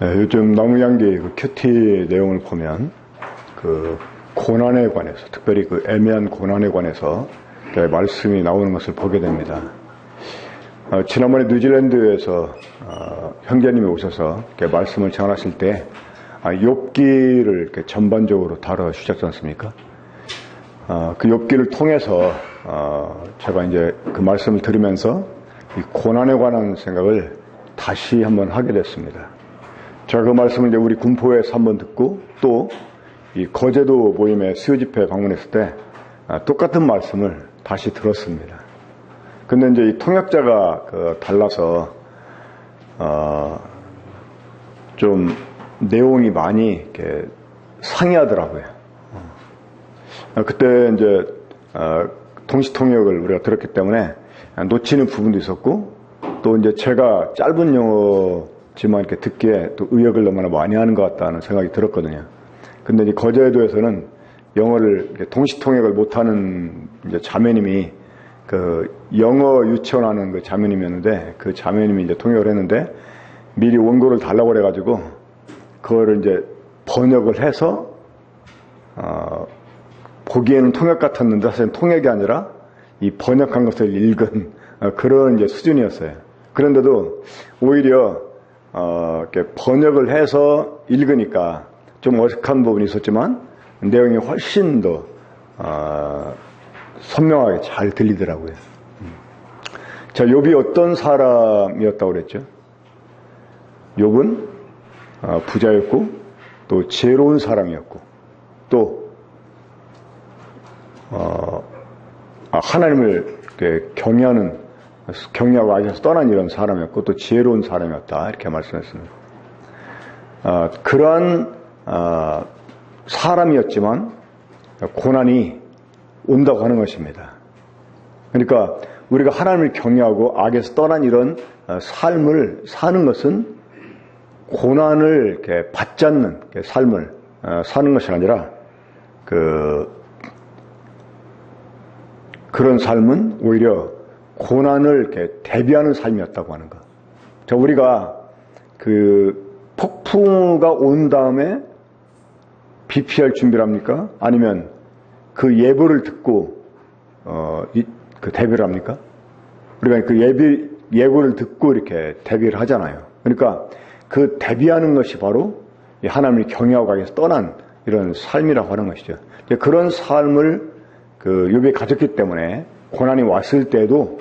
네, 요즘 나무양기 그 큐티 내용을 보면 그 고난에 관해서 특별히 그 애매한 고난에 관해서 말씀이 나오는 것을 보게 됩니다. 어, 지난번에 뉴질랜드에서 어, 형제님이 오셔서 말씀을 전하실 때 아, 욥기를 전반적으로 다뤄 주셨지 않습니까? 어, 그 욥기를 통해서 어, 제가 이제 그 말씀을 들으면서 이 고난에 관한 생각을 다시 한번 하게 됐습니다. 제가 그 말씀을 이제 우리 군포에서 한번 듣고 또 이 거제도 모임의 수요 집회 방문했을 때 아, 똑같은 말씀을 다시 들었습니다. 근데 이제 이 통역자가 그 달라서 어, 좀 내용이 많이 이렇게 상이하더라고요. 어, 그때 이제 어, 동시 통역을 우리가 들었기 때문에 놓치는 부분도 있었고 또 이제 제가 짧은 영어 지만 이렇게 듣기에 또 의역을 너무나 많이 하는 것 같다는 생각이 들었거든요. 근데 이 거제도에서는 영어를 동시 통역을 못하는 이제 자매님이 그 영어 유치원하는 그 자매님이었는데 그 자매님이 이제 통역을 했는데 미리 원고를 달라고 그래가지고 그거를 이제 번역을 해서 어, 보기에는 통역 같았는데 사실 통역이 아니라 이 번역한 것을 읽은 어, 그런 이제 수준이었어요. 그런데도 오히려 어, 이렇게 번역을 해서 읽으니까 좀 어색한 부분이 있었지만 내용이 훨씬 더 어, 선명하게 잘 들리더라고요. 음. 자, 욥이 어떤 사람이었다고 그랬죠? 욥은 어, 부자였고 또 지혜로운 사람이었고 또 어, 아, 하나님을 경외하는 경외하고 아에서 떠난 이런 사람이었고 또 지혜로운 사람이었다 이렇게 말씀했습니다. 아, 그러한 아, 사람이었지만 고난이 온다고 하는 것입니다. 그러니까 우리가 하나님을 경외하고 악에서 떠난 이런 어, 삶을 사는 것은 고난을 이렇게 받지 않는 삶을 어, 사는 것이 아니라 그 그런 삶은 오히려 고난을 이렇게 대비하는 삶이었다고 하는 것. 자, 우리가 그 폭풍우가 온 다음에 비 피할 준비를 합니까? 아니면 그 예보를 듣고 어, 이, 그 대비를 합니까? 우리가 그 예비 예고를 듣고 이렇게 대비를 하잖아요. 그러니까 그 대비하는 것이 바로 하나님을 경외하고 가기 위해서 떠난 이런 삶이라고 하는 것이죠. 그런 삶을 그 욥이 가졌기 때문에 고난이 왔을 때도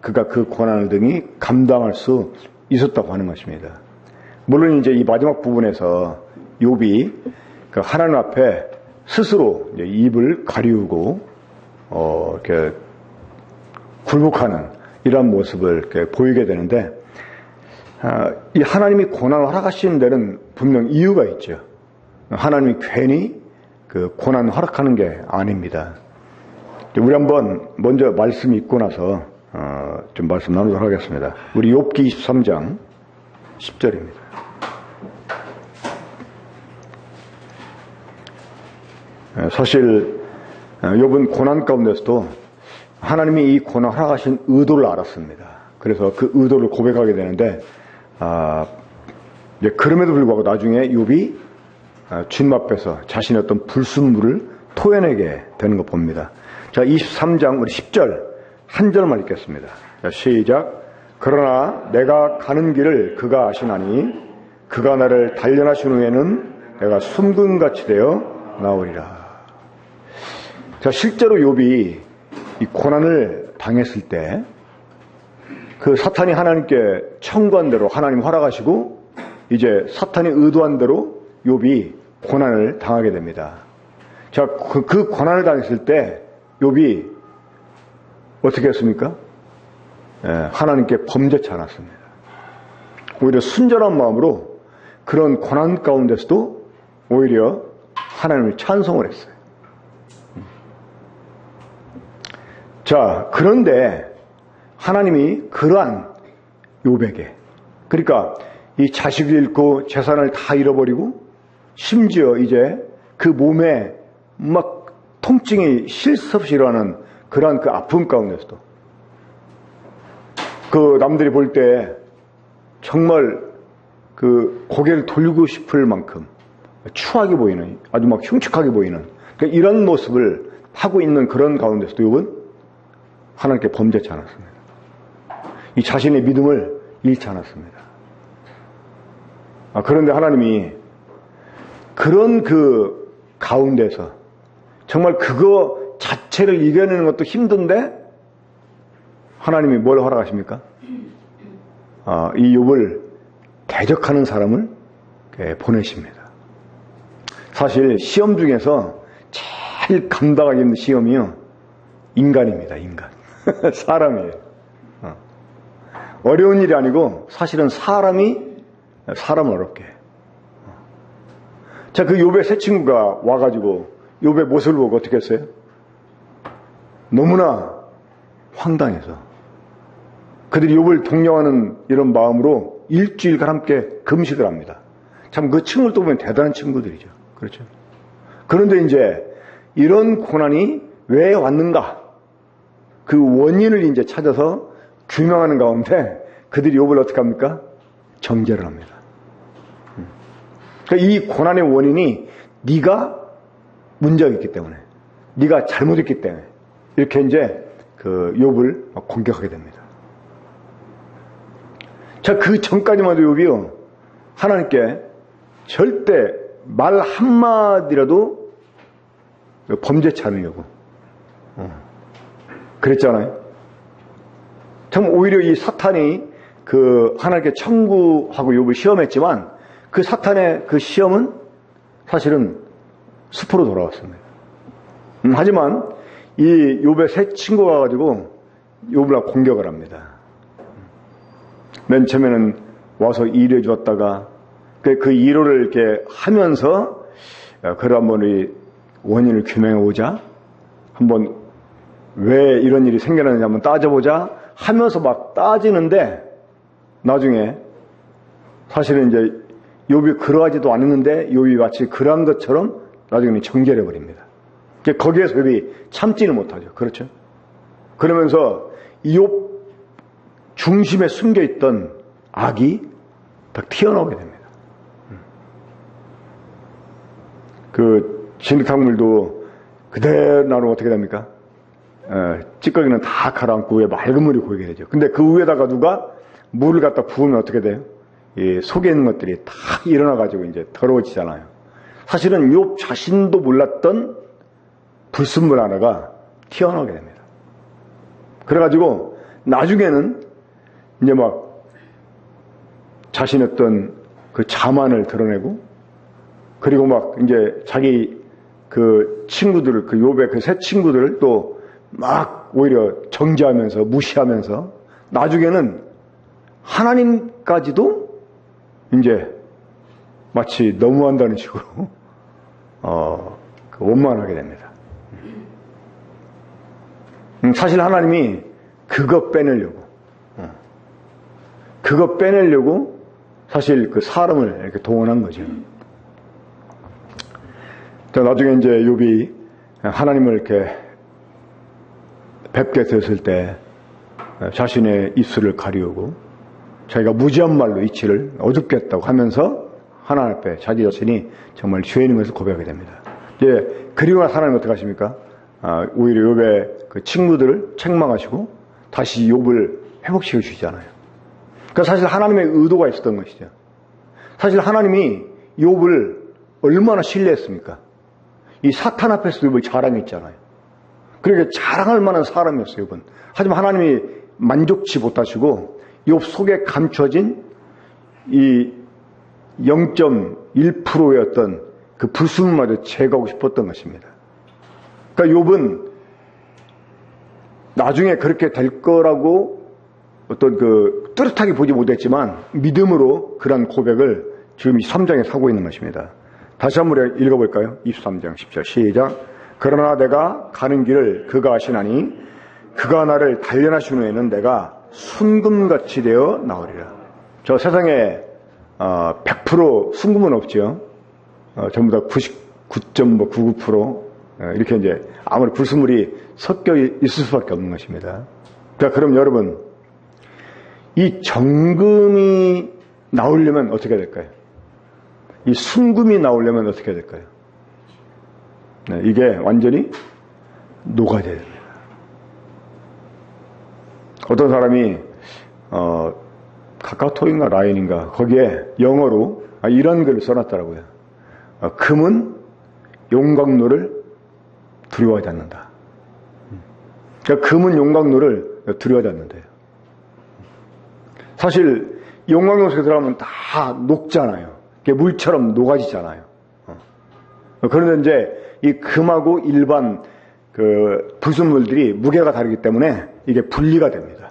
그가 그 고난을 등이 감당할 수 있었다고 하는 것입니다. 물론 이제 이 마지막 부분에서 욥이 그 하나님 앞에 스스로 입을 가리우고 어 이렇게 굴복하는 이런 모습을 이렇게 보이게 되는데 아, 이 하나님이 고난을 허락하시는 데는 분명 이유가 있죠. 하나님이 괜히 그 고난 허락하는 게 아닙니다. 우리 한번 먼저 말씀 읽고 나서 어, 좀 말씀 나누도록 하겠습니다. 우리 욥기 23장 10절입니다. 사실 욥은 고난 가운데서도 하나님이 이 고난 허락하신 의도를 알았습니다. 그래서 그 의도를 고백하게 되는데 아, 그럼에도 불구하고 나중에 욥이 아, 주님 앞에서 자신의 어떤 불순물을 토해내게 되는 거 봅니다. 자, 23장 우리 10절 한 절만 읽겠습니다. 자, 시작. 그러나 내가 가는 길을 그가 아시나니 그가 나를 단련하신 후에는 내가 숨금 같이 되어 나오리라. 자, 실제로 욥이 이 고난을 당했을 때 그 사탄이 하나님께 청구한 대로 하나님 허락하시고 이제 사탄이 의도한 대로 욥이 고난을 당하게 됩니다. 자, 그, 그 고난을 당했을 때 욥이 어떻게 했습니까? 예, 하나님께 범죄치 않았습니다. 오히려 순전한 마음으로 그런 고난 가운데서도 오히려 하나님을 찬송을 했어요. 자, 그런데 하나님이 그러한 요백에 그러니까 이 자식을 잃고 재산을 다 잃어버리고 심지어 이제 그 몸에 막 통증이 실없이 일어나는 그러한 그 아픔 가운데서도 그 남들이 볼 때 정말 그 고개를 돌리고 싶을 만큼 추하게 보이는 아주 막 흉측하게 보이는 그러니까 이런 모습을 하고 있는 그런 가운데서도 욥은 하나님께 범죄치 않았습니다. 이 자신의 믿음을 잃지 않았습니다. 아, 그런데 하나님이 그런 그 가운데서 정말 그거 자체를 이겨내는 것도 힘든데 하나님이 뭘 허락하십니까? 아, 이 욥을 대적하는 사람을 보내십니다. 사실 시험 중에서 제일 감당하기 힘든 시험이요. 인간입니다, 인간. 사람이에요. 어. 어려운 일이 아니고 사실은 사람이 사람을 어렵게 해요. 자, 그 욥의 새 친구가 와가지고 욥의 모습을 보고 어떻게 했어요? 너무나 황당해서 그들이 욥을 동경하는 이런 마음으로 일주일간 함께 금식을 합니다. 참 그 친구를 또 보면 대단한 친구들이죠. 그렇죠. 그런데 이제 이런 고난이 왜 왔는가? 그 원인을 이제 찾아서 규명하는 가운데 그들이 욥을 어떻게 합니까? 정죄를 합니다. 그러니까 이 고난의 원인이 네가 문제가 있기 때문에 네가 잘못했기 때문에 이렇게 이제 그 욥을 공격하게 됩니다. 자, 그 전까지만 해도 욥이요. 하나님께 절대 말 한마디라도 범죄치 않으려고. 어. 그랬잖아요. 참 오히려 이 사탄이 그 하나님께 청구하고 욥을 시험했지만 그 사탄의 그 시험은 사실은 수포로 돌아왔습니다. 음, 하지만 이 욥의 새 친구가 가지고 욥을 공격을 합니다. 맨 처음에는 와서 일해 주었다가 그, 그 일호를 이렇게 하면서 그를 한번 이 원인을 규명해 보자. 한번 왜 이런 일이 생겨났는지 한번 따져보자 하면서 막 따지는데 나중에 사실은 이제 욥이 그러하지도 않았는데 욥이 마치 그러한 것처럼 나중에는 정결해 버립니다. 거기에서 욥이 참지는 못하죠. 그렇죠? 그러면서 욥 중심에 숨겨 있던 악이 딱 튀어나오게 됩니다. 그 진흙탕물도 그대로 나오면 어떻게 됩니까? 에, 찌꺼기는 다 가라앉고 위에 맑은 물이 고이게 되죠. 근데 그 위에다가 누가 물을 갖다 부으면 어떻게 돼요? 이 속에 있는 것들이 다 일어나가지고 이제 더러워지잖아요. 사실은 욥 자신도 몰랐던 불순물 하나가 튀어나오게 됩니다. 그래가지고 나중에는 이제 막 자신의 어떤 그 자만을 드러내고 그리고 막 이제 자기 그 친구들을 그 욥의 그 새 친구들을 또 막 오히려 정지하면서 무시하면서 나중에는 하나님까지도 이제 마치 너무한다는 식으로 어, 그 원망하게 됩니다. 음, 사실 하나님이 그거 빼내려고 그거 빼내려고 사실 그 사람을 이렇게 동원한 거죠. 나중에 이제 욥이 하나님을 이렇게 뵙게 됐을 때 자신의 입술을 가리우고 자기가 무지한 말로 이치를 어둡겠다고 하면서 하나님 앞에 자기 자신이 정말 죄인인 것을 고백하게 됩니다. 이제 그리고 하나님 어떻게 하십니까? 아, 오히려 욥의 그 친구들을 책망하시고 다시 욥을 회복시켜 주시잖아요. 그러니까 사실 하나님의 의도가 있었던 것이죠. 사실 하나님이 욥을 얼마나 신뢰했습니까? 이 사탄 앞에서 욥을 자랑했잖아요. 그러니까 자랑할 만한 사람이었어요, 욥은. 하지만 하나님이 만족치 못하시고 욥 속에 감춰진 이 0.1%의 어떤 그 불순마저 제거하고 싶었던 것입니다. 그러니까 욥은 나중에 그렇게 될 거라고 어떤 그 뚜렷하게 보지 못했지만 믿음으로 그런 고백을 지금 23장에 사고 있는 것입니다. 다시 한 번 읽어볼까요? 23장 10절 시작. 그러나 내가 가는 길을 그가 아시나니 그가 나를 단련하신 후에는 내가 순금같이 되어 나오리라. 저 세상에 100% 어, 순금은 없죠. 어, 전부 다 99.99% 어, 이렇게 이제 아무리 불순물이 섞여 있을 수밖에 없는 것입니다. 자, 그럼 여러분 이 정금이 나오려면 어떻게 될까요? 이 순금이 나오려면 어떻게 될까요? 네, 이게 완전히 녹아져야 됩니다. 어떤 사람이 어, 카카오톡인가 라인인가 거기에 영어로 아, 이런 글을 써놨더라고요. 어, 금은 용광로를 두려워하지 않는다. 그러니까 금은 용광로를 두려워하지 않는데요. 사실 용광로 속에 들어가면 다 녹잖아요. 물처럼 녹아지잖아요. 어. 그런데 이제 이 금하고 일반 그 불순물들이 무게가 다르기 때문에 이게 분리가 됩니다.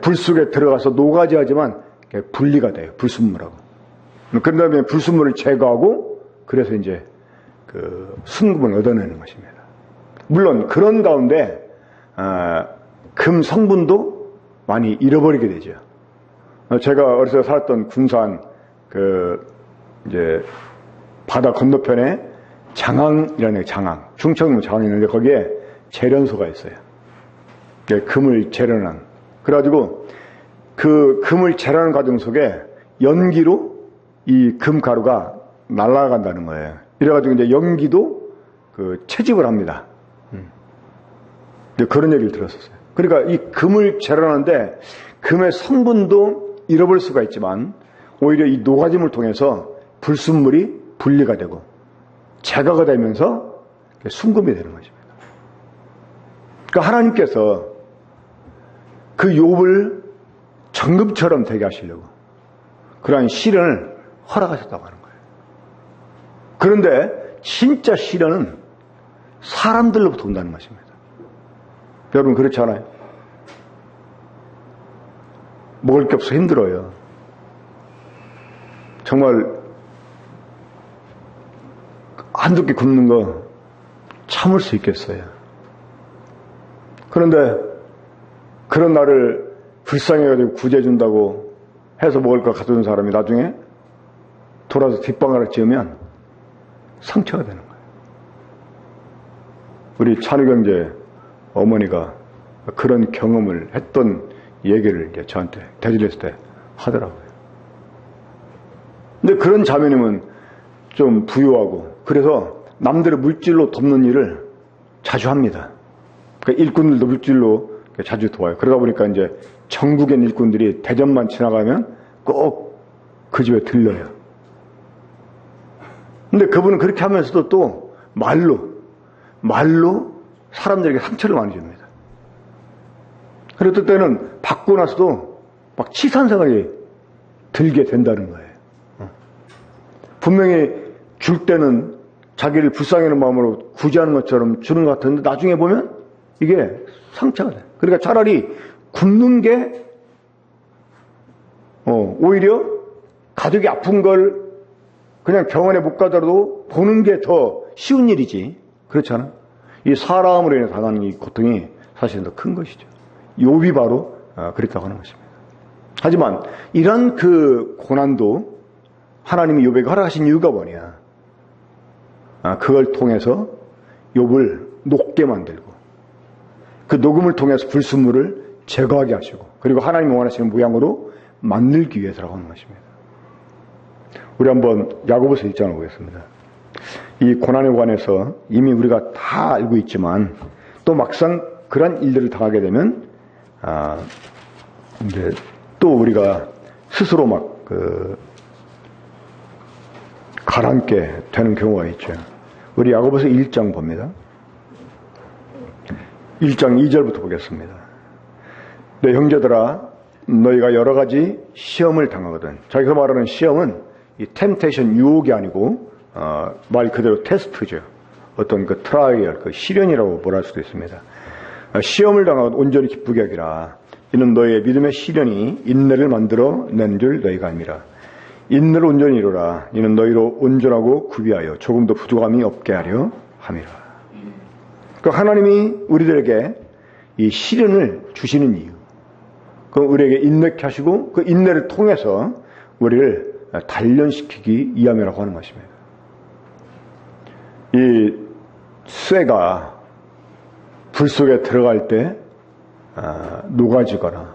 불 속에 들어가서 녹아지 하지만 분리가 돼요. 불순물하고. 그런 다음에 불순물을 제거하고 그래서 이제 그 순금을 얻어내는 것입니다. 물론 그런 가운데 아, 금 성분도 많이 잃어버리게 되죠. 제가 어려서 살았던 군산 그 이제 바다 건너편에 장항이라는 장항, 충청도 장항이 있는데 거기에 재련소가 있어요. 금을 재련한. 그래가지고 그 금을 재련하는 과정 속에 연기로 이 금가루가 날아간다는 거예요. 이래가지고 이제 연기도 그 채집을 합니다. 음. 그런 얘기를 들었었어요. 그러니까 이 금을 재련하는데 금의 성분도 잃어버릴 수가 있지만 오히려 이 노가짐을 통해서 불순물이 분리가 되고 제거가 되면서 순금이 되는 것입니다. 그러니까 하나님께서 그 욥을 정금처럼 되게 하시려고 그러한 시련을 허락하셨다고 하는 거예요. 그런데 진짜 시련은 사람들로부터 온다는 것입니다. 여러분 그렇지 않아요? 먹을 게 없어 힘들어요. 정말 한두 끼 굶는 거 참을 수 있겠어요. 그런데 그런 날을 불쌍해가지고 구제해준다고 해서 먹을 걸 가져온 사람이 나중에 돌아서 뒷방아를 지으면 상처가 되는 거예요. 우리 찬우경제 어머니가 그런 경험을 했던 얘기를 저한테 대질했을 때 하더라고요. 근데 그런 자매님은 좀 부유하고 그래서 남들의 물질로 돕는 일을 자주 합니다. 그러니까 일꾼들도 물질로 자주 도와요. 그러다 보니까 이제 전국의 일꾼들이 대전만 지나가면 꼭 그 집에 들려요. 근데 그분은 그렇게 하면서도 또 말로, 말로 사람들에게 상처를 많이 줍니다. 그랬을 때는 받고 나서도 막 치산 생각이 들게 된다는 거예요. 분명히 줄 때는 자기를 불쌍해하는 마음으로 구제하는 것처럼 주는 것 같은데 나중에 보면 이게 상처가 돼. 그러니까 차라리 굶는 게 어, 오히려 가족이 아픈 걸 그냥 병원에 못 가더라도 보는 게 더 쉬운 일이지. 그렇잖아. 이 사람으로 인해 당하는 이 고통이 사실은 더 큰 것이죠. 요비 바로 어, 그랬다고 하는 것입니다. 하지만 이런 그 고난도 하나님이 욥에게 허락하신 이유가 뭐냐? 아, 그걸 통해서 욥을 녹게 만들고 그 녹음을 통해서 불순물을 제거하게 하시고 그리고 하나님 원하시는 모양으로 만들기 위해서라고 하는 것입니다. 우리 한번 야고보서 1장을 보겠습니다. 이 고난에 관해서 이미 우리가 다 알고 있지만 또 막상 그런 일들을 당하게 되면 아 이제 또 우리가 스스로 막 그 가라앉게 되는 경우가 있죠. 우리 야고보서 1장 봅니다. 1장 2절부터 보겠습니다. 내 형제들아 너희가 여러 가지 시험을 당하거든. 자기가 말하는 시험은 이 템테이션 유혹이 아니고 어, 말 그대로 테스트죠. 어떤 그 트라이얼, 그 시련이라고 뭐할 수도 있습니다. 어, 시험을 당하고 온전히 기쁘게 하기라. 이는 너희의 믿음의 시련이 인내를 만들어 낸 줄 너희가 아니라. 인내를 온전히 이루라. 이는 너희로 온전하고 구비하여 조금도 부족함이 없게 하려 함이라. 그 하나님이 우리들에게 이 시련을 주시는 이유. 그 우리에게 인내케 하시고 그 인내를 통해서 우리를 단련시키기 위함이라고 하는 것입니다. 이 쇠가 불 속에 들어갈 때 아, 녹아지거나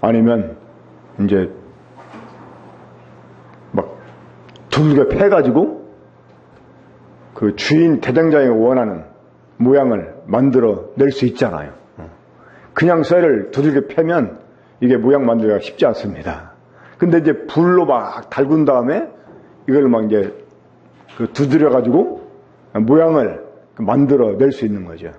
아니면 이제 두들겨 패가지고 그 주인 대장장이 원하는 모양을 만들어 낼 수 있잖아요. 그냥 쇠를 두들겨 패면 이게 모양 만들기가 쉽지 않습니다. 근데 이제 불로 막 달군 다음에 이걸 막 이제 그 두드려 가지고 모양을 만들어 낼 수 있는 거죠.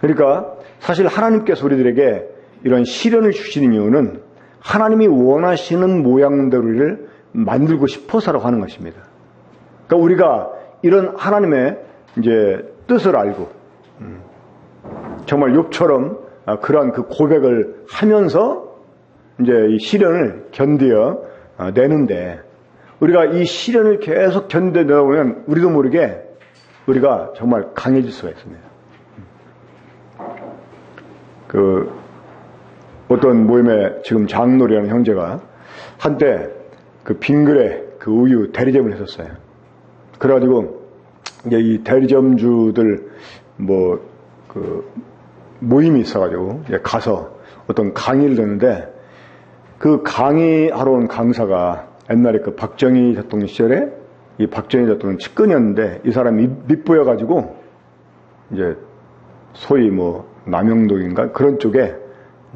그러니까 사실 하나님께서 우리들에게 이런 시련을 주시는 이유는 하나님이 원하시는 모양대로를 만들고 싶어서라고 하는 것입니다. 그러니까 우리가 이런 하나님의 이제 뜻을 알고 음, 정말 욥처럼 아, 그러한 그 고백을 하면서 이제 이 시련을 견디어 아, 내는데 우리가 이 시련을 계속 견뎌내다 보면 우리도 모르게 우리가 정말 강해질 수가 있습니다. 그 어떤 모임에 지금 장놀이라는 형제가 한때 그 빙글에 그 우유 대리점을 했었어요. 그래가지고 이제 이 대리점주들 뭐 그 모임이 있어가지고 가서 어떤 강의를 듣는데 그 강의하러 온 강사가 옛날에 그 박정희 대통령 시절에 이 박정희 대통령 측근이었는데 이 사람이 밑보여가지고 이제 소위 뭐 남영동인가 그런 쪽에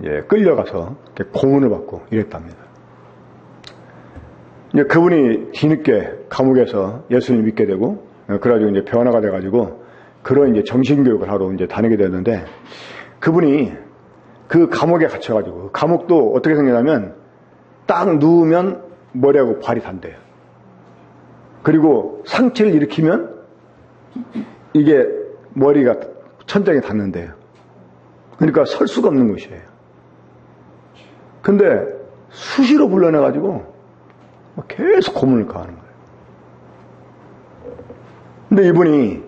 이제 끌려가서 고문을 받고 이랬답니다. 이제 그분이 뒤늦게 감옥에서 예수님 믿게 되고 그래가지고 이제 변화가 돼가지고 그런 이제 정신교육을 하러 이제 다니게 되었는데 그분이 그 감옥에 갇혀가지고 감옥도 어떻게 생겼냐면 딱 누우면 머리하고 발이 단대요. 그리고 상체를 일으키면 이게 머리가 천장에 닿는데요. 그러니까 설 수가 없는 것이에요. 근데 수시로 불러내가지고 계속 고문을 가하는 거예요. 근데 이분이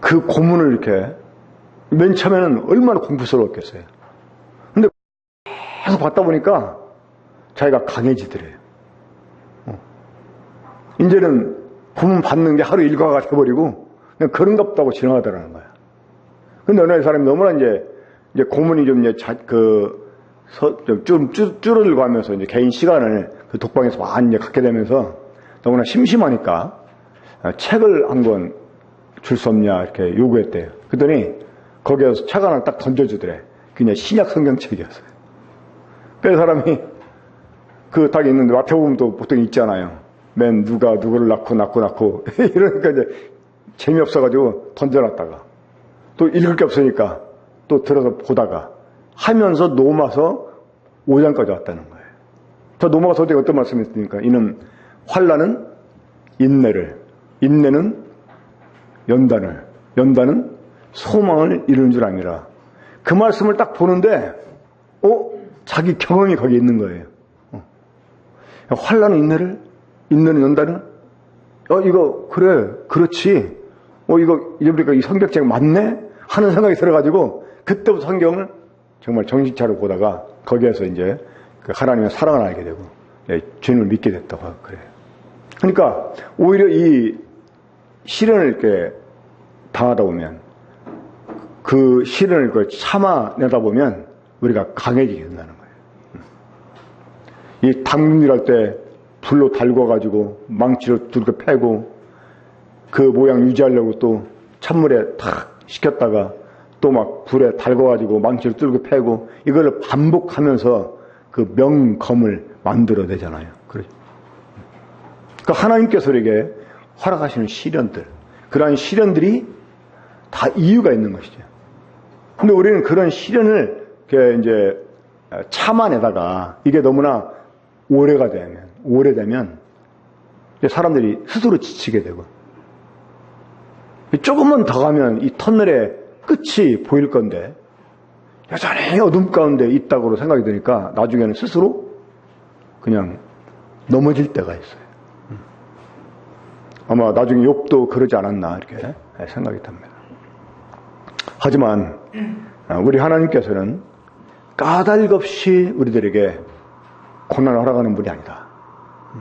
그 고문을 이렇게 맨 처음에는 얼마나 공부스러웠겠어요. 근데 계속 받다 보니까 자기가 강해지더래요. 어. 이제는 고문 받는 게 하루 일과가 돼버리고 그냥 그런가 보다고 지나가더라는 거야. 근데 어느 사람이 너무나 이제, 이제 고문이 좀 이제 자, 그, 서, 좀 줄, 줄어들고 하면서 이제 개인 시간을 그 독방에서 많이 이제 갖게 되면서 너무나 심심하니까 아, 책을 한 권 줄 수 없냐 이렇게 요구했대요. 그랬더니 거기에서 책 하나 딱 던져주더래. 그냥 신약 성경책이었어요. 그 사람이 그 딱 있는데 마태복음 도 보통 있잖아요. 맨 누가 누구를 낳고 낳고 낳고 이러니까 이제 재미없어가지고 던져놨다가 또 읽을 게 없으니까 또 들어서 보다가 하면서 노마서 5장까지 왔다는 거예요. 저 노마서 어디 어떤 말씀이 있습니까? 이는 환란은 인내를, 인내는 연단을, 연단은 소망을 이루는 줄 아니라 그 말씀을 딱 보는데 어 자기 경험이 거기 있는 거예요. 어. 환란은 인내를, 인내는 연단을 어 이거 그래 그렇지. 어 이거 이러니까 이 성경책 맞네 하는 생각이 들어가지고 그때부터 성경을 정말 정신 차려 보다가 거기에서 이제 그 하나님의 사랑을 알게 되고 예, 주님을 믿게 됐다고 그래요. 그러니까 오히려 이 시련을 이렇게 당하다 보면 그 시련을 그 참아내다 보면 우리가 강해지게 된다는 거예요. 이 당근이랄 때 불로 달궈가지고 망치로 두르게 패고 그 모양 유지하려고 또 찬물에 탁 식혔다가 또 막 불에 달궈가지고 망치로 뚫고 패고 이걸 반복하면서 그 명검을 만들어내잖아요. 그렇죠. 그러니까 하나님께서 우리에게 허락하시는 시련들, 그러한 시련들이 다 이유가 있는 것이죠. 근데 우리는 그런 시련을 이제 참아내다가 이게 너무나 오래가 되면, 오래되면 사람들이 스스로 지치게 되고 조금만 더 가면 이 터널의 끝이 보일 건데 여전히 어둠 가운데 있다고 생각이 드니까 나중에는 스스로 그냥 넘어질 때가 있어요. 음. 아마 나중에 욕도 그러지 않았나 이렇게 생각이 듭니다. 하지만 우리 하나님께서는 까닭없이 우리들에게 고난을 허락하는 분이 아니다. 음.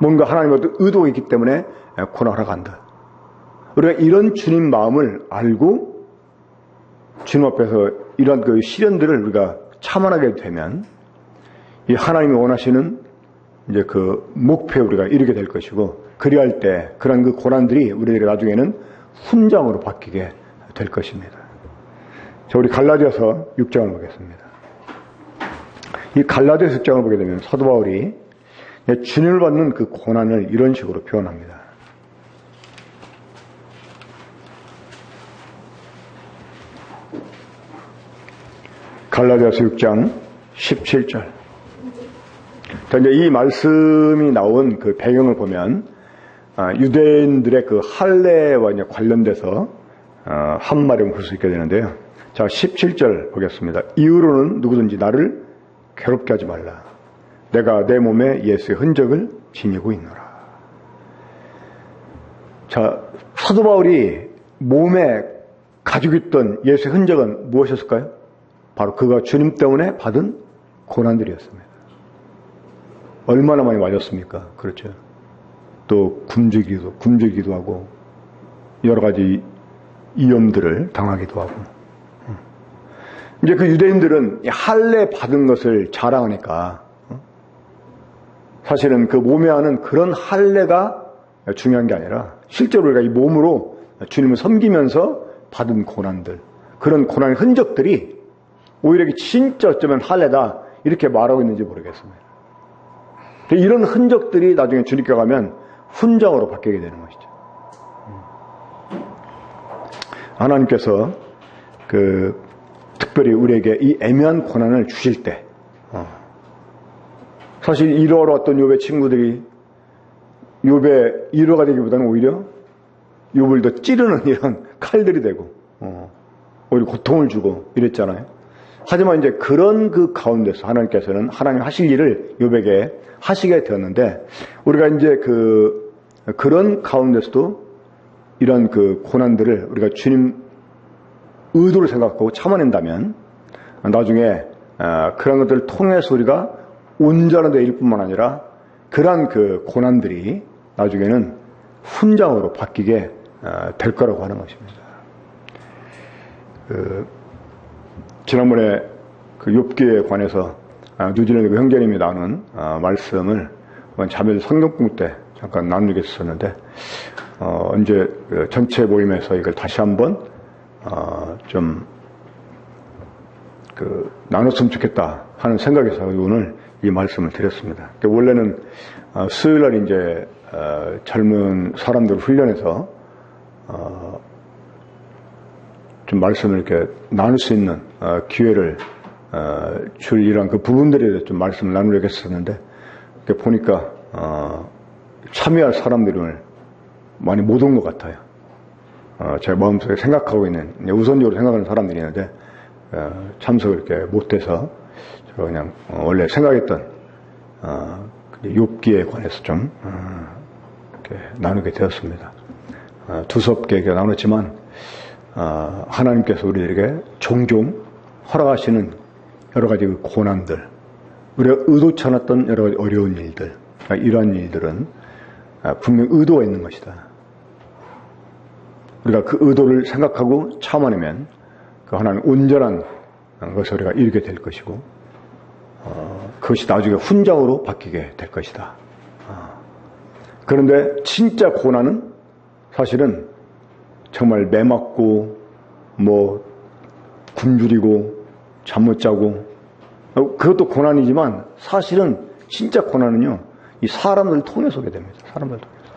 뭔가 하나님의 의도가 있기 때문에 고난을 허락한다. 우리가 이런 주님 마음을 알고 주님 앞에서 이런 그 시련들을 우리가 참아하게 되면 이 하나님이 원하시는 이제 그 목표에 우리가 이르게 될 것이고 그리할 때 그런 그 고난들이 우리들이 나중에는 훈장으로 바뀌게 될 것입니다. 자, 우리 갈라디아서 6장을 보겠습니다. 이 갈라디아서 6장을 보게 되면 사도 바울이 주님을 받는 그 고난을 이런 식으로 표현합니다. 갈라디아서 6장 17절. 이제 이 말씀이 나온 그 배경을 보면 아, 유대인들의 그 할례와 관련돼서 어, 한 말을 볼 수 있게 되는데요. 자, 17절 보겠습니다. 이후로는 누구든지 나를 괴롭게 하지 말라. 내가 내 몸에 예수의 흔적을 지니고 있노라. 자, 사도 바울이 몸에 가지고 있던 예수의 흔적은 무엇이었을까요? 바로 그가 주님 때문에 받은 고난들이었습니다. 얼마나 많이 맞았습니까? 그렇죠. 또 굶주기도, 굶주기도 하고 여러 가지 위험들을 당하기도 하고. 이제 그 유대인들은 할례 받은 것을 자랑하니까 사실은 그 몸에 하는 그런 할례가 중요한 게 아니라 실제로 우리가 이 몸으로 주님을 섬기면서 받은 고난들 그런 고난의 흔적들이 오히려 진짜 어쩌면 할례다 이렇게 말하고 있는지 모르겠습니다. 이런 흔적들이 나중에 주님께 가면 훈장으로 바뀌게 되는 것이죠. 하나님께서 그 특별히 우리에게 이 애매한 고난을 주실 때 어, 사실 이러러 왔던 요배 친구들이 요배 1호가 되기보다는 오히려 요을 더 찌르는 이런 칼들이 되고 어, 오히려 고통을 주고 이랬잖아요. 하지만 이제 그런 그 가운데서 하나님께서는 하나님 하실 일을 요백에 하시게 되었는데 우리가 이제 그 그런 가운데서도 이런 그 고난들을 우리가 주님 의도를 생각하고 참아낸다면 나중에 아, 그런 것들을 통해서 우리가 온전한 데일 뿐만 아니라 그러한 그 고난들이 나중에는 훈장으로 바뀌게 아, 될 거라고 하는 것입니다. 그 지난번에 그 욥기에 관해서 아, 뉴질랜드 그 형제님이 나눈 아, 말씀을 자매 성경공 때 잠깐 나누겠었는데 어, 언제 그 전체 모임에서 이걸 다시 한번 어, 좀 그 나눴으면 좋겠다 하는 생각에서 오늘 이 말씀을 드렸습니다. 원래는 어, 수요일 날 이제 어, 젊은 사람들 훈련해서 어, 좀 말씀을 이렇게 나눌 수 있는 어, 기회를 어, 줄 이런 그 부분들에 대해서 좀 말씀을 나누려고 했었는데 보니까 어, 참여할 사람들이 많이 못 온 것 같아요. 제 마음속에 생각하고 있는 우선적으로 생각하는 사람들이 있는데 참석을 이렇게 못해서 제가 그냥 원래 생각했던 욥기에 관해서 좀 이렇게 나누게 되었습니다. 두섭게 나눴지만 아, 하나님께서 우리들에게 종종 허락하시는 여러 가지 그 고난들, 우리가 의도치 않았던 여러 가지 어려운 일들, 그러니까 이러한 일들은 아, 분명 의도가 있는 것이다. 우리가 그 의도를 생각하고 참아내면 그 하나님 온전한 것을 우리가 이루게 될 것이고 어, 그것이 나중에 훈장으로 바뀌게 될 것이다. 어. 그런데 진짜 고난은 사실은 정말 매 맞고 뭐 굶주리고 잠 못 자고 어, 그것도 고난이지만 사실은 진짜 고난은요 이 사람을 통해서 오게 됩니다. 사람을 통해서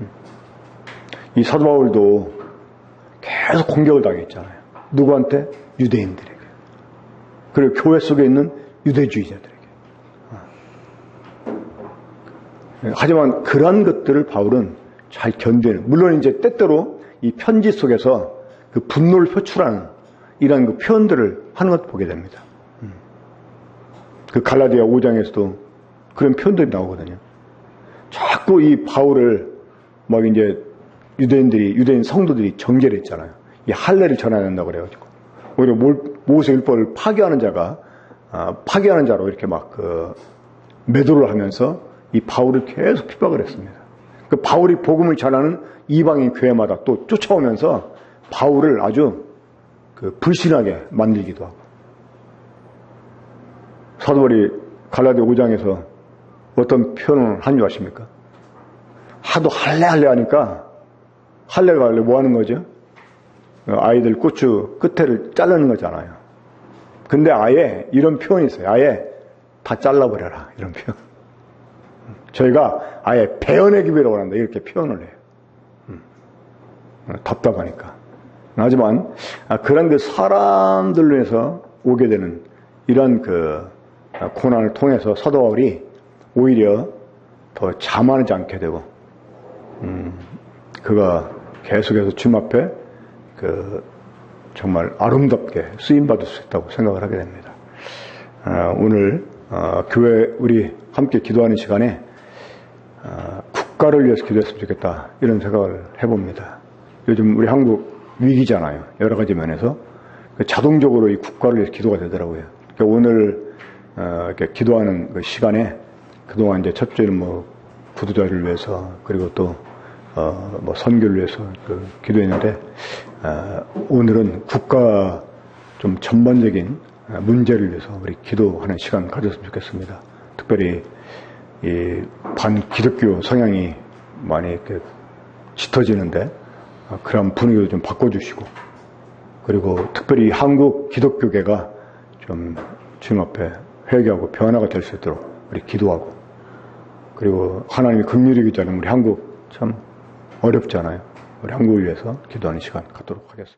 음. 이 사도 바울도 계속 공격을 당했잖아요. 누구한테? 유대인들에게. 그리고 교회 속에 있는 유대주의자들에게. 어. 하지만 그러한 것들을 바울은 잘 견뎌내는. 물론 이제 때때로 이 편지 속에서 그 분노를 표출하는 이러한 그 표현들을 하는 것을 보게 됩니다. 음. 그 갈라디아 5장에서도 그런 표현들이 나오거든요. 자꾸 이 바울을 막 이제 유대인들이 유대인 성도들이 정죄를 했잖아요. 이 할례를 전해야 된다고 그래가지고 오히려 모세 율법을 파괴하는 자가 아, 파괴하는 자로 이렇게 막그 매도를 하면서 이 바울을 계속 핍박을 했습니다. 그 바울이 복음을 전하는 이방인 교회마다 또 쫓아오면서 바울을 아주 그 불신하게 만들기도 하고 사도벌이 갈라디 5장에서 어떤 표현을 한 줄 아십니까? 하도 할래 할래 하니까 할래가 할래 뭐 하는 거죠? 아이들 고추 끝에를 자르는 거잖아요. 근데 아예 이런 표현이 있어요. 아예 다 잘라버려라. 이런 표현. 저희가 아예 베어내기 위로 한다. 이렇게 표현을 해요. 음. 답답하니까. 하지만 아, 그런 그 사람들로 해서 오게 되는 이런 그 고난을 통해서 사도 바울이 오히려 더 자만하지 않게 되고 음, 그가 계속해서 주님 앞에 그 정말 아름답게 쓰임 받을 수 있다고 생각을 하게 됩니다. 아, 오늘 어, 교회 우리 함께 기도하는 시간에 어, 국가를 위해서 기도했으면 좋겠다 이런 생각을 해봅니다. 요즘 우리 한국 위기잖아요. 여러 가지 면에서 그 자동적으로 이 국가를 위해서 기도가 되더라고요. 그러니까 오늘 어, 이렇게 기도하는 그 시간에 그동안 이제 첫째는 뭐 부도자를 위해서 그리고 또 어, 뭐 선교를 위해서 그 기도했는데 어, 오늘은 국가 좀 전반적인 문제를 위해서 우리 기도하는 시간 가졌으면 좋겠습니다. 특별히 이 반기독교 성향이 많이 이렇게 짙어지는데 어, 그런 분위기도 좀 바꿔주시고 그리고 특별히 한국 기독교계가 좀 주님 앞에 회개하고 변화가 될 수 있도록 우리 기도하고 그리고 하나님이 긍휼히 기자는 우리 한국 참 어렵잖아요. 우리 한국을 위해서 기도하는 시간 갖도록 하겠습니다.